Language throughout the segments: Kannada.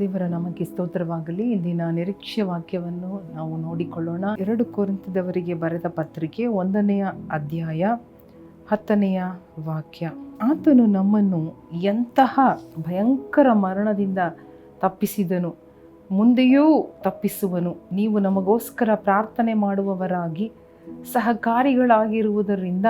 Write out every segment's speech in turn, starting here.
ದೇವರ ನಮಗೆ ಸ್ತೋತ್ರವಾಗಲಿ ಇಂದಿನ ನಿರೀಕ್ಷೆ ವಾಕ್ಯವನ್ನು ನಾವು ನೋಡಿಕೊಳ್ಳೋಣ. ಎರಡು ಕೋರಿಂತದವರಿಗೆ ಬರೆದ ಪತ್ರಿಕೆ ಒಂದನೆಯ ಅಧ್ಯಾಯ ಹತ್ತನೆಯ ವಾಕ್ಯ. ಆತನು ನಮ್ಮನ್ನು ಎಂತಹ ಭಯಂಕರ ಮರಣದಿಂದ ತಪ್ಪಿಸಿದನು, ಮುಂದೆಯೂ ತಪ್ಪಿಸುವನು. ನೀವು ನಮಗೋಸ್ಕರ ಪ್ರಾರ್ಥನೆ ಮಾಡುವವರಾಗಿ ಸಹಕಾರಿಗಳಾಗಿರುವುದರಿಂದ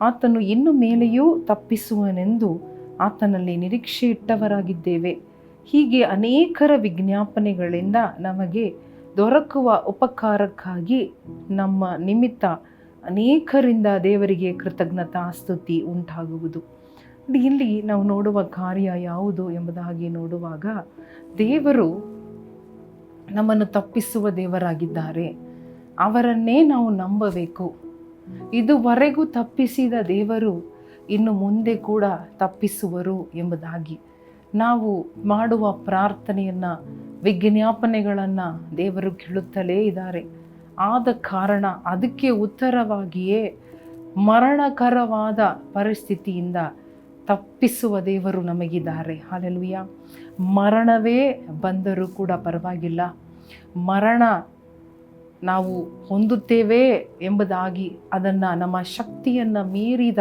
ಆತನು ಇನ್ನು ಮೇಲೆಯೂ ತಪ್ಪಿಸುವನೆಂದು ಆತನಲ್ಲಿ ನಿರೀಕ್ಷೆ ಇಟ್ಟವರಾಗಿದ್ದೇವೆ ಹೀಗೆ ಅನೇಕರ ವಿಜ್ಞಾಪನೆಗಳಿಂದ ನಮಗೆ ದೊರಕುವ ಉಪಕಾರಕ್ಕಾಗಿ ನಮ್ಮ ನಿಮಿತ್ತ ಅನೇಕರಿಂದ ದೇವರಿಗೆ ಕೃತಜ್ಞತಾ ಸ್ತುತಿ ಉಂಟಾಗುವುದು. ಇಲ್ಲಿ ನಾವು ನೋಡುವ ಕಾರ್ಯ ಯಾವುದು ಎಂಬುದಾಗಿ ನೋಡುವಾಗ ದೇವರು ನಮ್ಮನ್ನು ತಪ್ಪಿಸುವ ದೇವರಾಗಿದ್ದಾರೆ. ಅವರನ್ನೇ ನಾವು ನಂಬಬೇಕು. ಇದುವರೆಗೂ ತಪ್ಪಿಸಿದ ದೇವರು ಇನ್ನು ಮುಂದೆ ಕೂಡ ತಪ್ಪಿಸುವರು ಎಂಬುದಾಗಿ ನಾವು ಮಾಡುವ ಪ್ರಾರ್ಥನೆಯನ್ನು, ವಿಜ್ಞಾಪನೆಗಳನ್ನು ದೇವರು ಕೇಳುತ್ತಲೇ ಇದ್ದಾರೆ. ಆದ ಕಾರಣ ಅದಕ್ಕೆ ಉತ್ತರವಾಗಿಯೇ ಮರಣಕರವಾದ ಪರಿಸ್ಥಿತಿಯಿಂದ ತಪ್ಪಿಸುವ ದೇವರು ನಮಗಿದ್ದಾರೆ. ಹಾಲೆಲುಯ್ಯ ಮರಣವೇ ಬಂದರೂ ಕೂಡ ಪರವಾಗಿಲ್ಲ. ಮರಣ ನಾವು ಹೊಂದುತ್ತೇವೆ ಎಂಬುದಾಗಿ ಅದನ್ನು ನಮ್ಮ ಶಕ್ತಿಯನ್ನು ಮೀರಿದ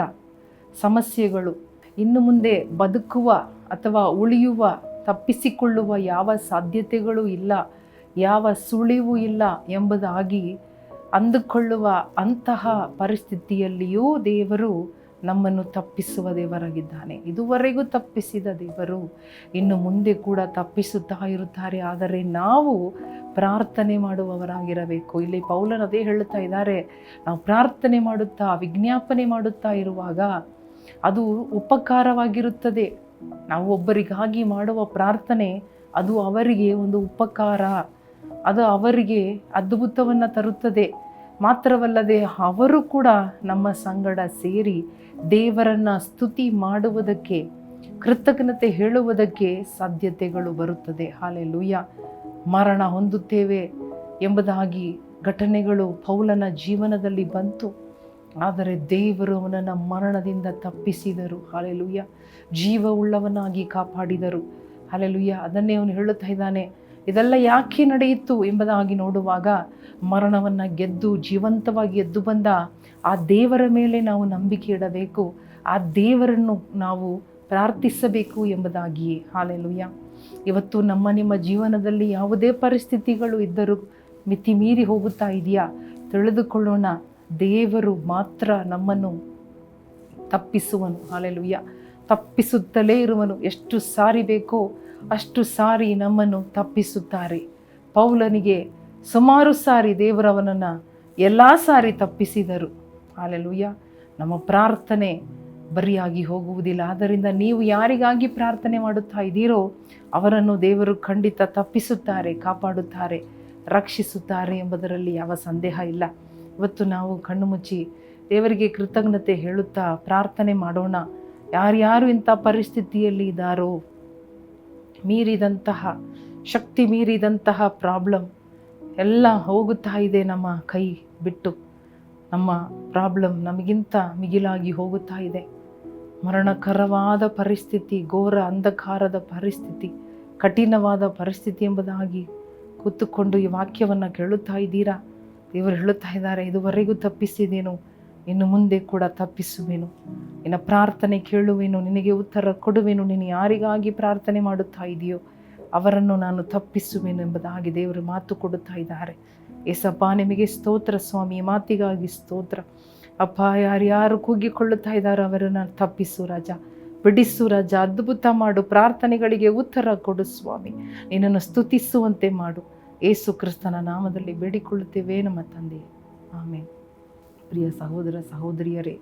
ಸಮಸ್ಯೆಗಳು ಇನ್ನು ಮುಂದೆ ಬದುಕುವ ಅಥವಾ ಉಳಿಯುವ, ತಪ್ಪಿಸಿಕೊಳ್ಳುವ ಯಾವ ಸಾಧ್ಯತೆಗಳು ಇಲ್ಲ, ಯಾವ ಸುಳಿವು ಇಲ್ಲ ಎಂಬುದಾಗಿ ಅಂದುಕೊಳ್ಳುವ ಅಂತಹ ಪರಿಸ್ಥಿತಿಯಲ್ಲಿಯೂ ದೇವರು ನಮ್ಮನ್ನು ತಪ್ಪಿಸುವ ದೇವರಾಗಿದ್ದಾನೆ. ಇದುವರೆಗೂ ತಪ್ಪಿಸಿದ ದೇವರು ಇನ್ನು ಮುಂದೆ ಕೂಡ ತಪ್ಪಿಸುತ್ತಾ ಇರುತ್ತಾರೆ. ಆದರೆ ನಾವು ಪ್ರಾರ್ಥನೆ ಮಾಡುವವರಾಗಿರಬೇಕು. ಇಲ್ಲಿ ಪೌಲನದೇ ಹೇಳುತ್ತಾ ಇದ್ದಾರೆ, ನಾವು ಪ್ರಾರ್ಥನೆ ಮಾಡುತ್ತಾ, ವಿಜ್ಞಾಪನೆ ಮಾಡುತ್ತಾ ಇರುವಾಗ ಅದು ಉಪಕಾರವಾಗಿರುತ್ತದೆ. ನಾವು ಒಬ್ಬರಿಗಾಗಿ ಮಾಡುವ ಪ್ರಾರ್ಥನೆ ಅದು ಅವರಿಗೆ ಒಂದು ಉಪಕಾರ. ಅದು ಅವರಿಗೆ ಅದ್ಭುತವನ್ನು ತರುತ್ತದೆ. ಮಾತ್ರವಲ್ಲದೆ ಅವರು ಕೂಡ ನಮ್ಮ ಸಂಗಡ ಸೇರಿ ದೇವರನ್ನು ಸ್ತುತಿ ಮಾಡುವುದಕ್ಕೆ, ಕೃತಜ್ಞತೆ ಹೇಳುವುದಕ್ಕೆ ಸಾಧ್ಯತೆಗಳು ಬರುತ್ತದೆ. ಹಾಲೆ ಲೂಯ್ಯ ಮರಣ ಹೊಂದುತ್ತೇವೆ ಎಂಬುದಾಗಿ ಘಟನೆಗಳು ಪೌಲನ ಜೀವನದಲ್ಲಿ ಬಂತು. ಆದರೆ ದೇವರು ಅವನನ್ನು ಮರಣದಿಂದ ತಪ್ಪಿಸಿದರು. ಹಾಲೆಲುಯ್ಯ ಜೀವವುಳ್ಳವನಾಗಿ ಕಾಪಾಡಿದರು. ಹಾಲೆಲುಯ್ಯ ಅದನ್ನೇ ಅವನು ಹೇಳುತ್ತಾ ಇದ್ದಾನೆ. ಇದೆಲ್ಲ ಯಾಕೆ ನಡೆಯಿತು ಎಂಬುದಾಗಿ ನೋಡುವಾಗ ಮರಣವನ್ನು ಗೆದ್ದು ಜೀವಂತವಾಗಿ ಎದ್ದು ಬಂದ ಆ ದೇವರ ಮೇಲೆ ನಾವು ನಂಬಿಕೆ ಇಡಬೇಕು. ಆ ದೇವರನ್ನು ನಾವು ಪ್ರಾರ್ಥಿಸಬೇಕು ಎಂಬುದಾಗಿಯೇ. ಹಾಲೆಲುಯ್ಯ ಇವತ್ತು ನಮ್ಮ ನಿಮ್ಮ ಜೀವನದಲ್ಲಿ ಯಾವುದೇ ಪರಿಸ್ಥಿತಿಗಳು ಇದ್ದರೂ ಮಿತಿ ಮೀರಿ ಹೋಗುತ್ತಾ ಇದೆಯಾ? ತಿಳಿದುಕೊಳ್ಳೋಣ. ದೇವರು ಮಾತ್ರ ನಮ್ಮನ್ನು ತಪ್ಪಿಸುವನು. ಅಲೆಲುಯ್ಯ ತಪ್ಪಿಸುತ್ತಲೇ ಇರುವನು. ಎಷ್ಟು ಸಾರಿ ಬೇಕೋ ಅಷ್ಟು ಸಾರಿ ನಮ್ಮನ್ನು ತಪ್ಪಿಸುತ್ತಾರೆ. ಪೌಲನಿಗೆ ಸುಮಾರು ಸಾರಿ ದೇವರವನನ್ನು ಎಲ್ಲ ಸಾರಿ ತಪ್ಪಿಸಿದರು. ಅಲೆಲುಯ್ಯ ನಮ್ಮ ಪ್ರಾರ್ಥನೆ ಬರಿಯಾಗಿ ಹೋಗುವುದಿಲ್ಲ. ಆದ್ದರಿಂದ ನೀವು ಯಾರಿಗಾಗಿ ಪ್ರಾರ್ಥನೆ ಮಾಡುತ್ತಾ ಇದ್ದೀರೋ ಅವರನ್ನು ದೇವರು ಖಂಡಿತ ತಪ್ಪಿಸುತ್ತಾರೆ, ಕಾಪಾಡುತ್ತಾರೆ, ರಕ್ಷಿಸುತ್ತಾರೆ ಎಂಬುದರಲ್ಲಿ ಯಾವ ಸಂದೇಹ ಇಲ್ಲ. ಇವತ್ತು ನಾವು ಕಣ್ಣು ಮುಚ್ಚಿ ದೇವರಿಗೆ ಕೃತಜ್ಞತೆ ಹೇಳುತ್ತಾ ಪ್ರಾರ್ಥನೆ ಮಾಡೋಣ. ಯಾರ್ಯಾರು ಇಂಥ ಪರಿಸ್ಥಿತಿಯಲ್ಲಿ ಇದ್ದಾರೋ, ಮೀರಿದಂತಹ ಶಕ್ತಿ, ಮೀರಿದಂತಹ ಪ್ರಾಬ್ಲಮ್ ಎಲ್ಲ ಹೋಗುತ್ತಾ ಇದೆ ನಮ್ಮ ಕೈ ಬಿಟ್ಟು. ನಮ್ಮ ಪ್ರಾಬ್ಲಮ್ ನಮಗಿಂತ ಮಿಗಿಲಾಗಿ ಹೋಗುತ್ತಾ ಇದೆ. ಮರಣಕರವಾದ ಪರಿಸ್ಥಿತಿ, ಘೋರ ಅಂಧಕಾರದ ಪರಿಸ್ಥಿತಿ, ಕಠಿಣವಾದ ಪರಿಸ್ಥಿತಿ ಎಂಬುದಾಗಿ ಕೂತುಕೊಂಡು ಈ ವಾಕ್ಯವನ್ನು ಕೇಳುತ್ತಾ ಇದ್ದೀರಾ? ದೇವರು ಹೇಳುತ್ತಾ ಇದ್ದಾರೆ, ಇದುವರೆಗೂ ತಪ್ಪಿಸಿದೇನು, ಇನ್ನು ಮುಂದೆ ಕೂಡ ತಪ್ಪಿಸುವೆನು. ನಿನ್ನ ಪ್ರಾರ್ಥನೆ ಕೇಳುವೆನು, ನಿನಗೆ ಉತ್ತರ ಕೊಡುವೆನು. ನೀನು ಯಾರಿಗಾಗಿ ಪ್ರಾರ್ಥನೆ ಮಾಡುತ್ತಾ ಇದೆಯೋ, ಅವರನ್ನು ನಾನು ತಪ್ಪಿಸುವೆನು ಎಂಬುದಾಗಿ ದೇವರು ಮಾತು ಕೊಡುತ್ತಾ ಇದ್ದಾರೆ. ಏಸಪ್ಪ, ನಿಮಗೆ ಸ್ತೋತ್ರ ಸ್ವಾಮಿ ಮಾತಿಗಾಗಿ ಸ್ತೋತ್ರ. ಅಪ್ಪ, ಯಾರ್ಯಾರು ಕೂಗಿಕೊಳ್ಳುತ್ತಾ ಇದ್ದಾರೋ ಅವರನ್ನು ತಪ್ಪಿಸು ರಾಜ. ಬಿಡಿಸು ರಾಜ, ಅದ್ಭುತ ಮಾಡು, ಪ್ರಾರ್ಥನೆಗಳಿಗೆ ಉತ್ತರ ಕೊಡು ಸ್ವಾಮಿ. ನಿನ್ನನ್ನು ಸ್ತುತಿಸುವಂತೆ ಮಾಡು. ಏಸು ಕ್ರಿಸ್ತನ ನಾಮದಲ್ಲಿ ಬೇಡಿಕೊಳ್ಳುತ್ತೇವೆ ನಮ್ಮ ತಂದೆ. ಆಮೇಲೆ ಪ್ರಿಯ ಸಹೋದರ ಸಹೋದರಿಯರೇ,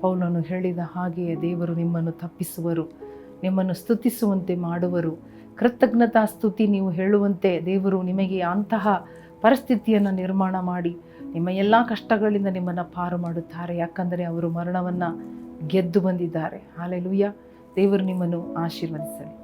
ಪೌಲನು ಹೇಳಿದ ಹಾಗೆಯೇ ದೇವರು ನಿಮ್ಮನ್ನು ತಪ್ಪಿಸುವರು, ನಿಮ್ಮನ್ನು ಸ್ತುತಿಸುವಂತೆ ಮಾಡುವರು. ಕೃತಜ್ಞತಾ ಸ್ತುತಿ ನೀವು ಹೇಳುವಂತೆ ದೇವರು ನಿಮಗೆ ಅಂತಹ ಪರಿಸ್ಥಿತಿಯನ್ನು ನಿರ್ಮಾಣ ಮಾಡಿ, ನಿಮ್ಮ ಎಲ್ಲ ಕಷ್ಟಗಳಿಂದ ನಿಮ್ಮನ್ನು ಪಾರು ಮಾಡುತ್ತಾರೆ. ಯಾಕಂದರೆ ಅವರು ಮರಣವನ್ನು ಗೆದ್ದು ಬಂದಿದ್ದಾರೆ. ಹಾಲೆಲುಯ್ಯ. ದೇವರು ನಿಮ್ಮನ್ನು ಆಶೀರ್ವದಿಸಲಿ.